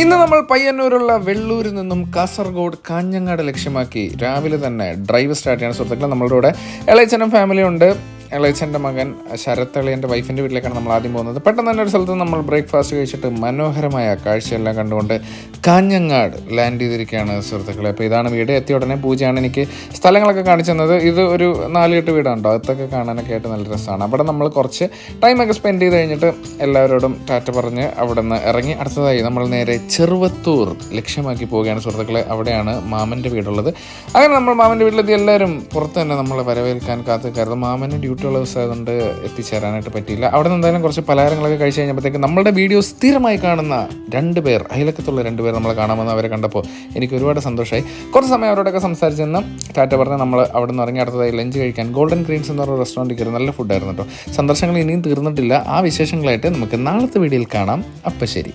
ഇന്ന് നമ്മൾ പയ്യന്നൂരുള്ള വെള്ളൂരിൽ നിന്നും കാസർഗോഡ് കാഞ്ഞങ്ങാട് ലക്ഷ്യമാക്കി രാവിലെ തന്നെ ഡ്രൈവ് സ്റ്റാർട്ട് ചെയ്യണം. സുഹൃത്തുക്കളെ നമ്മളുടെ കൂടെ ഇളയച്ചനും ഫാമിലി ഉണ്ട്. ഇളയച്ചന്റെ മകൻ ശരത് എളിയന്റെ വൈഫിന്റെ വീട്ടിലേക്കാണ് നമ്മൾ ആദ്യം പോകുന്നത്. പെട്ടെന്ന് തന്നെ ഒരു സ്ഥലത്ത് നമ്മൾ ബ്രേക്ക്ഫാസ്റ്റ് കഴിച്ചിട്ട് മനോഹരമായ കാഴ്ചയെല്ലാം കണ്ടുകൊണ്ട് കാഞ്ഞങ്ങാട് ലാൻഡ് ചെയ്തിരിക്കുകയാണ് സുഹൃത്തുക്കളെ. അപ്പോൾ ഇതാണ് വീട്. എത്തിയ ഉടനെ പൂജയാണ് എനിക്ക് സ്ഥലങ്ങളൊക്കെ കാണിച്ചു തന്നത്. ഇത് ഒരു നാലുകെട്ട് വീടാണ് അതൊക്കെ കാണാനൊക്കെ ആയിട്ട് നല്ല രസമാണ്. അവിടെ നമ്മൾ കുറച്ച് ടൈമൊക്കെ സ്പെൻഡ് ചെയ്ത് കഴിഞ്ഞിട്ട് എല്ലാവരോടും ടാറ്റ പറഞ്ഞ് അവിടെ നിന്ന് ഇറങ്ങി അടുത്തതായി നമ്മൾ നേരെ ചെറുവത്തൂർ ലക്ഷ്യമാക്കി പോവുകയാണ് സുഹൃത്തുക്കളെ. അവിടെയാണ് മാമന്റെ വീടുള്ളത്. അങ്ങനെ നമ്മൾ മാമന്റെ വീട്ടിലെത്തി. എല്ലാവരും പുറത്ത് തന്നെ നമ്മളെ വരവേൽക്കാൻ കാത്തുക്കായിരുന്നു മാമന് ഡ്യൂട്ടി ഉള്ള അതുകൊണ്ട് എത്തിച്ചേരാനായിട്ട് പറ്റിയില്ല. അവിടെ നിന്ന് എന്തായാലും കുറച്ച് പലഹാരങ്ങളൊക്കെ കഴിച്ചു കഴിഞ്ഞപ്പോഴത്തേക്ക് നമ്മുടെ വീഡിയോ സ്ഥിരമായി കാണുന്ന രണ്ട് പേർ അയലക്കത്തുള്ള രണ്ട് പേർ നമ്മൾ കാണാമെന്ന് അവരെ കണ്ടപ്പോൾ എനിക്ക് ഒരുപാട് സന്തോഷമായി കുറച്ച് സമയം അവരോടൊക്കെ സംസാരിച്ച് നിന്ന് ടാറ്റ പറഞ്ഞ് നമ്മൾ അവിടെ നിന്ന് ഇറങ്ങി അടുത്തതായി ലഞ്ച് കഴിക്കാൻ ഗോൾഡൻ ഗ്രീൻസ് എന്ന് പറഞ്ഞ റെസ്റ്റോറന്റിൽ കയറി നല്ല ഫുഡായിരുന്നു കേട്ടോ. സന്ദർശനങ്ങൾ ഇനിയും തീർന്നിട്ടില്ല. ആ വിശേഷങ്ങളായിട്ട് നമുക്ക് നാളത്തെ വീഡിയോയിൽ കാണാം. അപ്പം ശരി